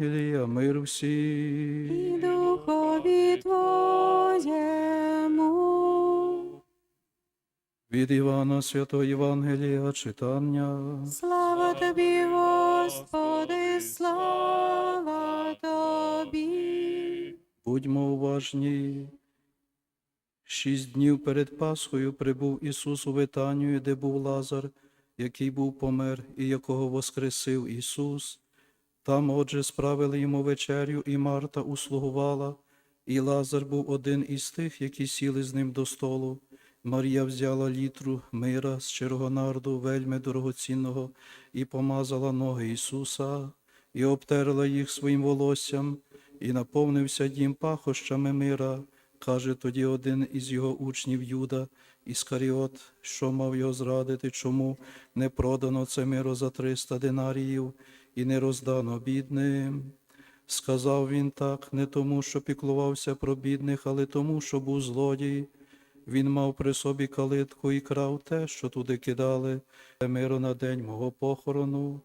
Євангелія, мир всім. і духові Твоєму. Від Івана Святого Євангелія читання. Слава Тобі, Господи, слава Тобі. Будьмо уважні. Шість днів перед Пасхою прибув Ісус у Витанію, де був Лазар, який був помер і якого воскресив Ісус. Там, отже, справили йому вечерю, і Марта услугувала, і Лазар був один із тих, які сіли з ним до столу. Марія взяла літру мира з щирого нарду, вельми дорогоцінного, і помазала ноги Ісуса, і обтерла їх своїм волоссям, і наповнився дім пахощами мира. Каже тоді один із його учнів Юда, Іскаріот, що мав його зрадити, чому не продано це миро за триста динаріїв і не роздано бідним. Сказав він так не тому, що піклувався про бідних, але тому, що був злодій. Він мав при собі калитку і крав те, що туди кидали, те миро на день мого похорону.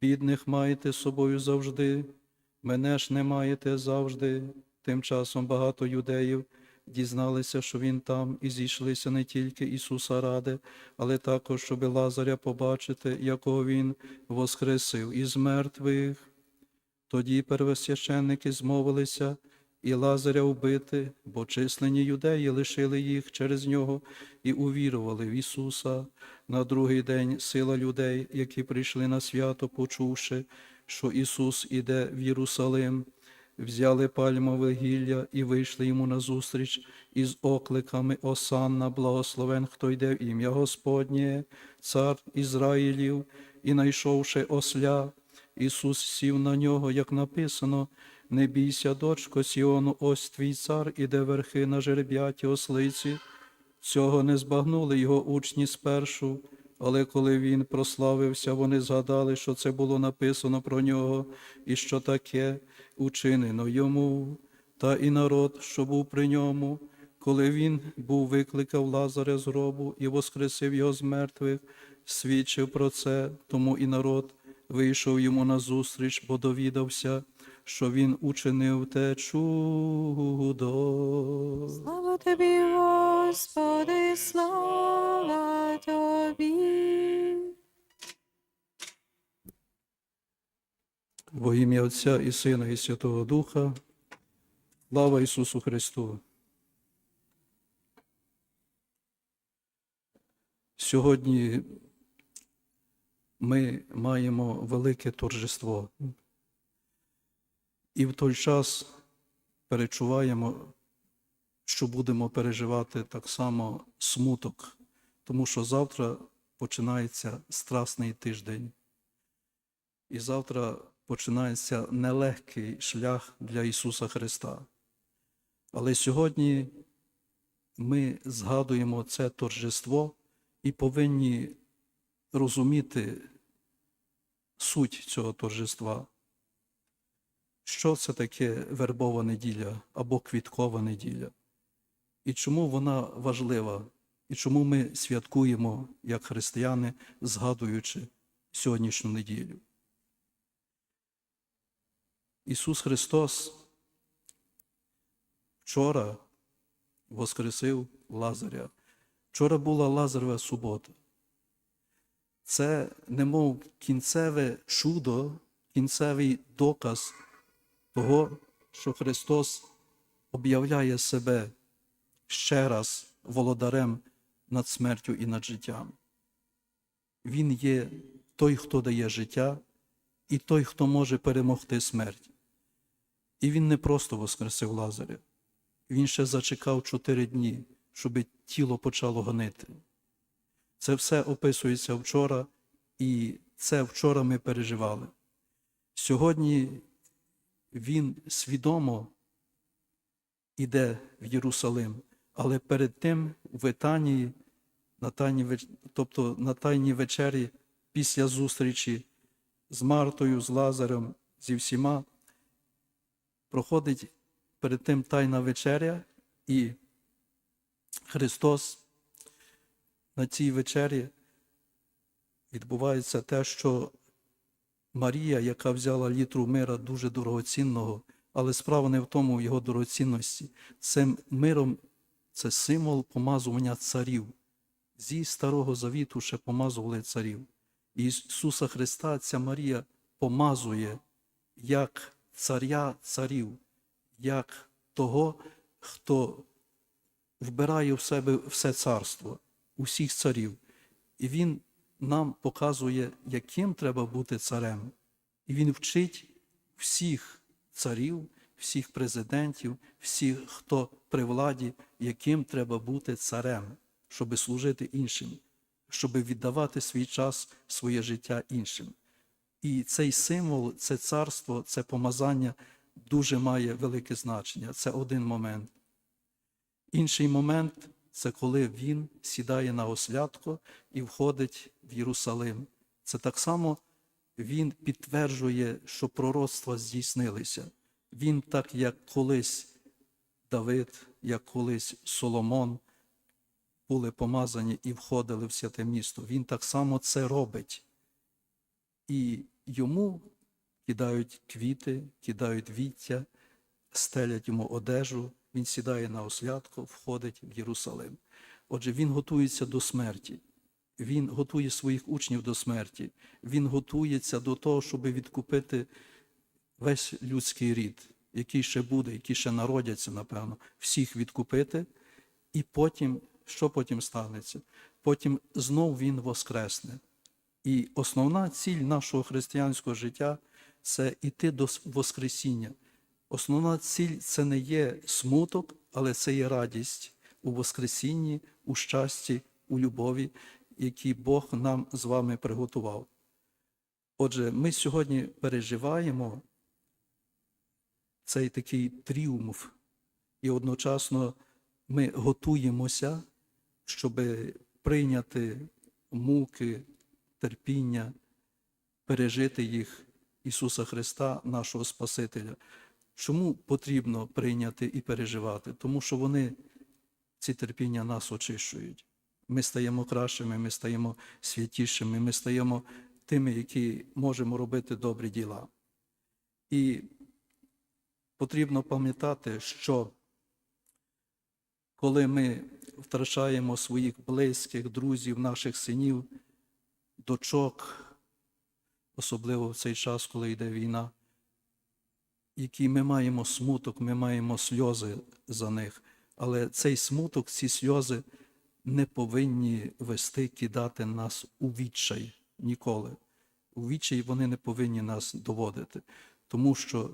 Бідних маєте з собою завжди, мене ж не маєте завжди. Тим часом багато юдеїв дізналися, що він там, і зійшлися не тільки Ісуса ради, але також, щоб Лазаря побачити, якого Він воскресив із мертвих. Тоді первосвященники змовилися і Лазаря вбити, бо численні юдеї лишили їх через нього і увірували в Ісуса. На другий день сила людей, які прийшли на свято, почувши, що Ісус іде в Єрусалим, взяли пальмове гілля і вийшли йому назустріч із окликами Осанна, благословен, хто йде в ім'я Господнє, цар Ізраїлів, і найшовши осля, Ісус сів на нього, як написано, не бійся, дочко Сіону, ось твій цар іде верхи на жереб'яті ослиці. Цього не збагнули його учні спершу, але коли він прославився, вони згадали, що це було написано про нього, і що таке учинено йому, та і народ, що був при ньому, коли він був викликав Лазаря з гробу і воскресив його з мертвих, свідчив про це, тому і народ вийшов йому назустріч, бо довідався, що він учинив те чудо. Слава Тобі, Господи, слава Во ім'я Отця і Сина, і Святого Духа. Слава Ісусу Христу. Сьогодні ми маємо велике торжество. І в той час перечуваємо, що будемо переживати так само смуток, тому що завтра починається страсний тиждень. І завтра починається нелегкий шлях для Ісуса Христа. Але сьогодні ми згадуємо це торжество і повинні розуміти суть цього торжества. Що це таке вербова неділя або квіткова неділя? І чому вона важлива? І чому ми святкуємо як християни, згадуючи сьогоднішню неділю? Ісус Христос вчора воскресив Лазаря. Вчора була Лазарева субота. Це немов кінцеве чудо, кінцевий доказ того, що Христос об'являє себе ще раз володарем над смертю і над життям. Він є той, хто дає життя, і той, хто може перемогти смерть. І він не просто воскресив Лазаря, він ще зачекав чотири дні, щоб тіло почало гонити. Це все описується вчора, і це вчора ми переживали. Сьогодні він свідомо іде в Єрусалим, але перед тим в Етанії, на тайній, веч- тобто на тайній вечері після зустрічі з Мартою, з Лазарем, зі всіма, проходить перед тим тайна вечеря, і Христос на цій вечері відбувається те, що Марія, яка взяла літру мира дуже дорогоцінного, але справа не в тому його дорогоцінності. Це миром, це символ помазування царів. Зі Старого Завіту ще помазували царів. І Ісуса Христа ця Марія помазує як царя царів, як того, хто вбирає в себе все царство, усіх царів. І Він нам показує, яким треба бути царем. І Він вчить всіх царів, всіх президентів, всіх, хто при владі, яким треба бути царем, щоб служити іншим, щоб віддавати свій час, своє життя іншим. І цей символ, це царство, це помазання дуже має велике значення. Це один момент. Інший момент це коли він сідає на ослядко і входить в Єрусалим. Це так само він підтверджує, що пророцтва здійснилися. Він, так як колись Давид, як колись Соломон, були помазані і входили в святе місто. Він так само це робить. І йому кидають квіти, кидають віття, стелять йому одежу, він сідає на ослядку, входить в Єрусалим. Отже, він готується до смерті. Він готує своїх учнів до смерті. Він готується до того, щоб відкупити весь людський рід, який ще буде, які ще народяться, напевно, всіх відкупити. І потім, що потім станеться? Потім знов він воскресне. І основна ціль нашого християнського життя це йти до Воскресіння. Основна ціль це не є смуток, але це є радість у Воскресінні, у щасті, у любові, які Бог нам з вами приготував. Отже, ми сьогодні переживаємо цей такий тріумф, і одночасно ми готуємося, щоб прийняти муки, терпіння, пережити їх Ісуса Христа, нашого Спасителя. Чому потрібно прийняти і переживати? Тому що вони, ці терпіння, нас очищують. Ми стаємо кращими, ми стаємо святішими, ми стаємо тими, які можемо робити добрі діла. І потрібно пам'ятати, що коли ми втрачаємо своїх близьких, друзів, наших синів, дочок, особливо в цей час, коли йде війна, які ми маємо смуток, ми маємо сльози за них. Але цей смуток, ці сльози не повинні вести, кидати нас у відчай ніколи. У відчай вони не повинні нас доводити, тому що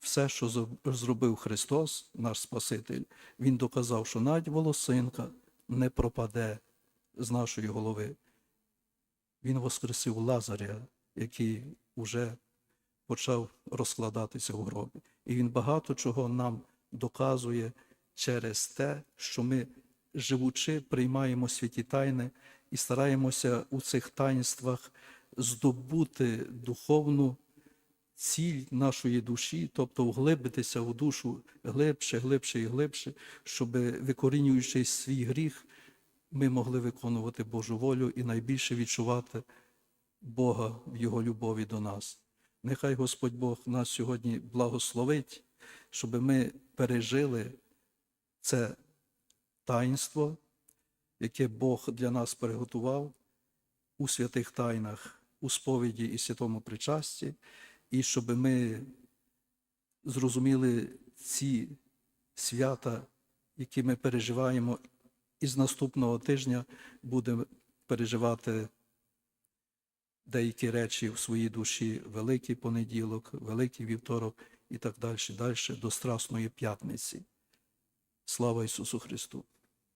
все, що зробив Христос, наш Спаситель, Він доказав, що навіть волосинка не пропаде з нашої голови. Він воскресив Лазаря, який уже почав розкладатися в гробі. І він багато чого нам доказує через те, що ми, живучи, приймаємо святі тайни і стараємося у цих таїнствах здобути духовну ціль нашої душі, тобто вглибитися в душу глибше, глибше і глибше, щоб, викорінюючи свій гріх, ми могли виконувати Божу волю і найбільше відчувати Бога в Його любові до нас. Нехай Господь Бог нас сьогодні благословить, щоб ми пережили це таїнство, яке Бог для нас приготував у святих тайнах, у сповіді і святому причасті, і щоб ми зрозуміли ці свята, які ми переживаємо, і з наступного тижня будемо переживати деякі речі в своїй душі, Великий понеділок, Великий вівторок і так далі, далі до Страсної п'ятниці. Слава Ісусу Христу!